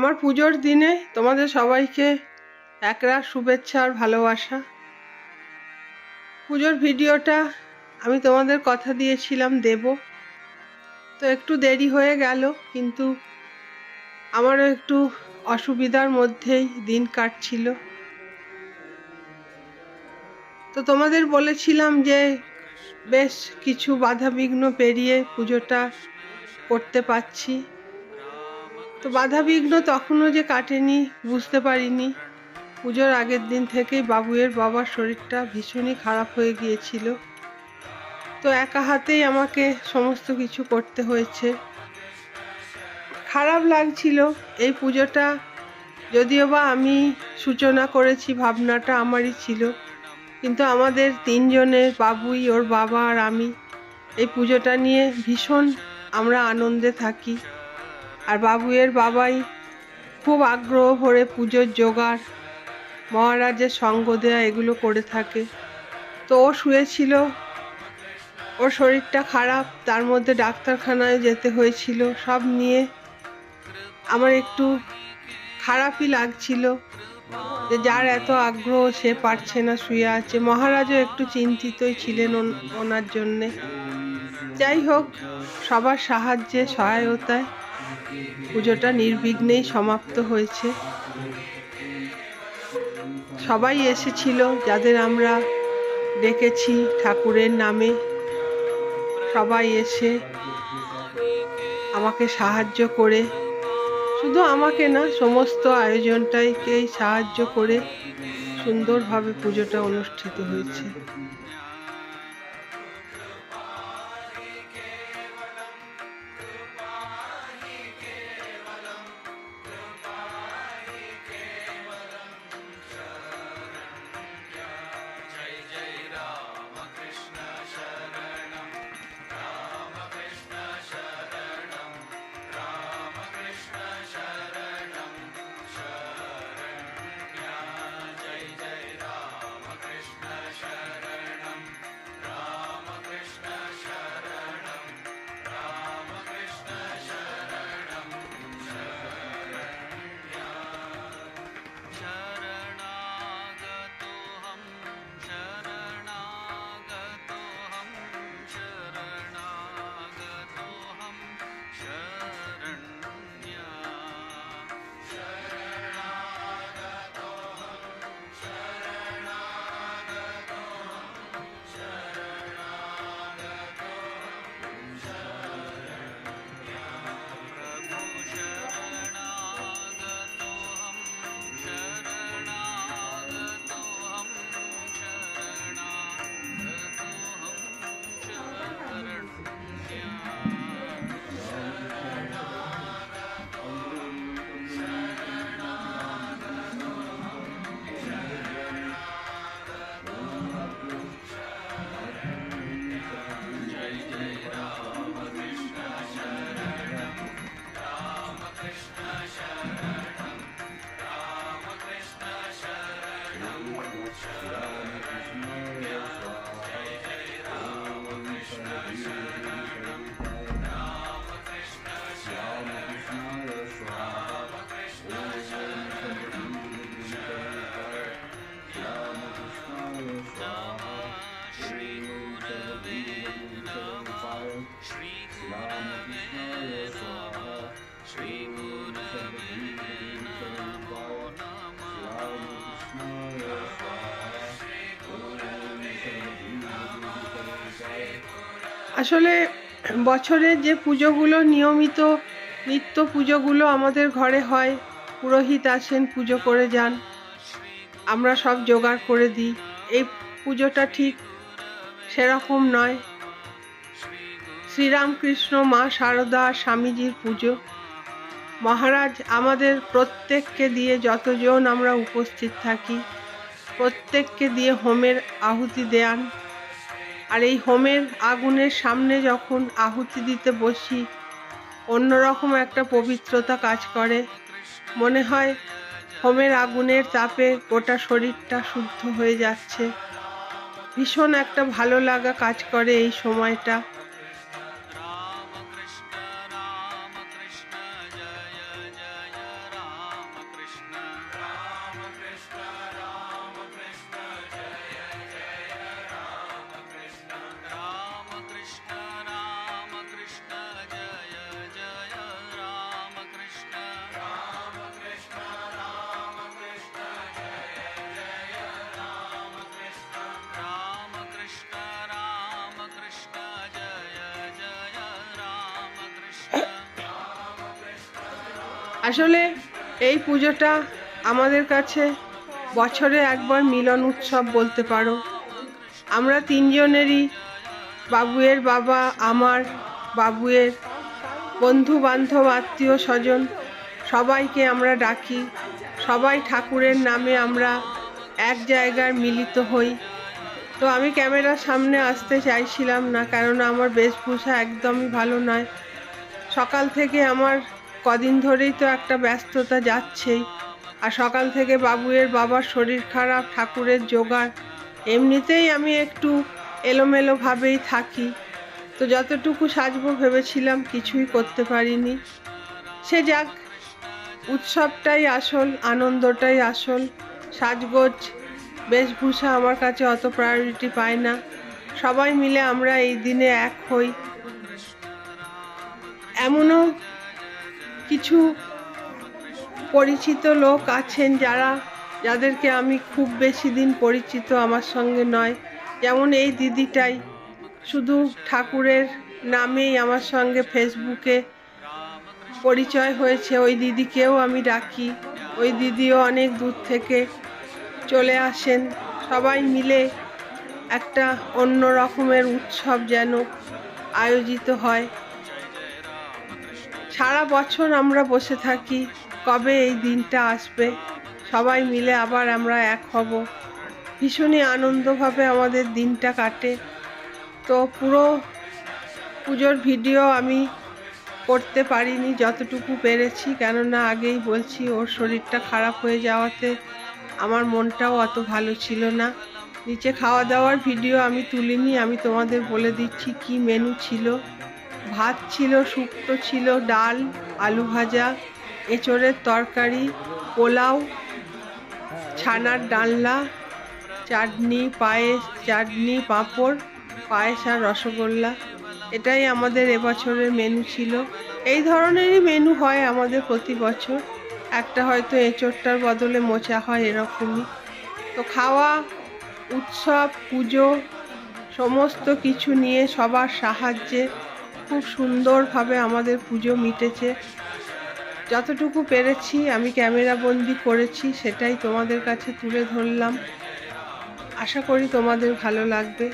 আমার পুজোর দিনে তোমাদের সবাইকে একরাশ শুভেচ্ছা আর ভালোবাসা। পুজোর ভিডিওটা আমি তোমাদের কথা দিয়েছিলাম দেব। তো একটু দেরি হয়ে গেল, কিন্তু আমারও একটু অসুবিধার মধ্যেই দিন কাটছিল। তো তোমাদের বলেছিলাম যে বেশ কিছু বাধা বিঘ্ন পেরিয়ে পুজোটা করতে পারছি। তো বাধা বিঘ্ন তখনও যে কাটেনি, বুঝতে পারিনি। পুজোর আগের দিন থেকেই বাবুয়ের বাবার শরীরটা ভীষণই খারাপ হয়ে গিয়েছিল। তো একা হাতেই আমাকে সমস্ত কিছু করতে হয়েছে। খারাপ লাগছিল এই পুজোটা, যদিও বা আমি সূচনা করেছি, ভাবনাটা আমারই ছিল। কিন্তু আমাদের তিনজনের, বাবুই, ওর বাবা আর আমি, এই পুজোটা নিয়ে ভীষণ আমরা আনন্দে থাকি। আর বাবুয়ের বাবাই খুব আগ্রহ ভরে পুজোর জোগাড়, মহারাজের সঙ্গ দেয়া এগুলো করে থাকে। তো ও শুয়েছিল, ওর শরীরটা খারাপ, তার মধ্যে ডাক্তারখানায় যেতে হয়েছিল, সব নিয়ে আমার একটু খারাপই লাগছিল যে যার এত আগ্রহ সে পারছে না শুয়ে আছে। মহারাজও একটু চিন্তিতই ছিলেন ওনার জন্যে। যাই হোক, সবার সাহায্যে, সহায়তায় পুজোটা নির্বিঘ্নেই সমাপ্ত হয়েছে। সবাই এসেছিল যাদের আমরা ডেকেছি ঠাকুরের নামে। সবাই এসে আমাকে সাহায্য করে। শুধু আমাকে না, সমস্ত আয়োজনটাইকেই সাহায্য করে সুন্দরভাবে পুজোটা অনুষ্ঠিত হয়েছে। আসলে বছরের যে পুজোগুলো, নিয়মিত নিত্য পুজোগুলো আমাদের ঘরে হয়, পুরোহিত আসেন, পুজো করে যান, আমরা সব জোগাড় করে দিই। এই পুজোটা ঠিক সেরকম নয়। শ্রীরামকৃষ্ণ মা শারদা স্বামীজির পুজো। মহারাজ আমাদের প্রত্যেককে দিয়ে যতজন আমরা উপস্থিত থাকি, প্রত্যেককে দিয়ে হোমের আহুতি দেন। আর এই হোমের আগুনের সামনে যখন আহুতি দিতে বসি, অন্যরকম একটা পবিত্রতা কাজ করে। মনে হয় হোমের আগুনের তাপে গোটা শরীরটা শুদ্ধ হয়ে যাচ্ছে। ভীষণ একটা ভালো লাগা কাজ করে এই সময়টা। আসলে এই পুজোটা আমাদের কাছে বছরে একবার মিলন উৎসব বলতে পারো। আমরা তিনজনেরই, বাবুয়ের বাবা, আমার বাবুয়ের বন্ধু বান্ধব আত্মীয় স্বজন সবাইকে আমরা ডাকি। সবাই ঠাকুরের নামে আমরা এক জায়গায় মিলিত হই। তো আমি ক্যামেরার সামনে আসতে চাইছিলাম না, কেননা আমার বেশভূষা একদমই ভালো নয়। সকাল থেকে আমার কদিন ধরেই তো একটা ব্যস্ততা যাচ্ছেই। আর সকাল থেকে বাবুয়ের বাবার শরীর খারাপ, ঠাকুরের জোগাড়, এমনিতেই আমি একটু এলোমেলোভাবেই থাকি। তো যতটুকু সাজবো ভেবেছিলাম কিছুই করতে পারিনি। সে যাক, উৎসবটাই আসল, আনন্দটাই আসল। সাজগোজ, বেশভূষা আমার কাছে অত প্রায়োরিটি পায় না। সবাই মিলে আমরা এই দিনে এক হই। এমনও কিছু পরিচিত লোক আছেন যারা, যাদেরকে আমি খুব বেশি দিন পরিচিত আমার সঙ্গে নয়। যেমন এই দিদিটাই, শুধু ঠাকুরের নামেই আমার সঙ্গে ফেসবুকে পরিচয় হয়েছে। ওই দিদিকেও আমি ডাকি। ওই দিদিও অনেক দূর থেকে চলে আসেন। সবাই মিলে একটা অন্য রকমের উৎসব যেন আয়োজিত হয়। সারা বছর আমরা বসে থাকি, কবে এই দিনটা আসবে? সবাই মিলে আবার আমরা এক হব। ভীষণই আনন্দভাবে আমাদের দিনটা কাটে। তো পুরো পুজোর ভিডিও আমি করতে পারিনি যতটুকু পেরেছি, কেননা আগেই বলছি ওর শরীরটা খারাপ হয়ে যাওয়াতে আমার মনটাও অত ভালো ছিল না। নিচে খাওয়া দাওয়ার ভিডিও আমি তুলিনি, আমি তোমাদের বলে দিচ্ছি কি মেনু ছিল। ভাত ছিল শুক্তো ছিল, ডাল, আলু ভাজা, এঁচড়ের তরকারি, পোলাও, ছানার ডালনা, চাটনি, পায়েস, চাটনি, পাঁপড়, পায়েস আর রসগোল্লা। এটাই আমাদের এবছরের মেনু ছিল। এই ধরনেরই মেনু হয় আমাদের প্রতি বছর। একটা হয়তো এঁচড়টার বদলে মোচা হয় এরকমই। তো খাওয়া, উৎসব, পুজো, সমস্ত কিছু নিয়ে সবার সাহায্যে খুব সুন্দরভাবে আমাদের পুজো মিটেছে। যতটুকু পেরেছি, আমি ক্যামেরা বন্দি করেছি, সেটাই তোমাদের কাছে তুলে ধরলাম। আশা করি তোমাদের ভালো লাগবে।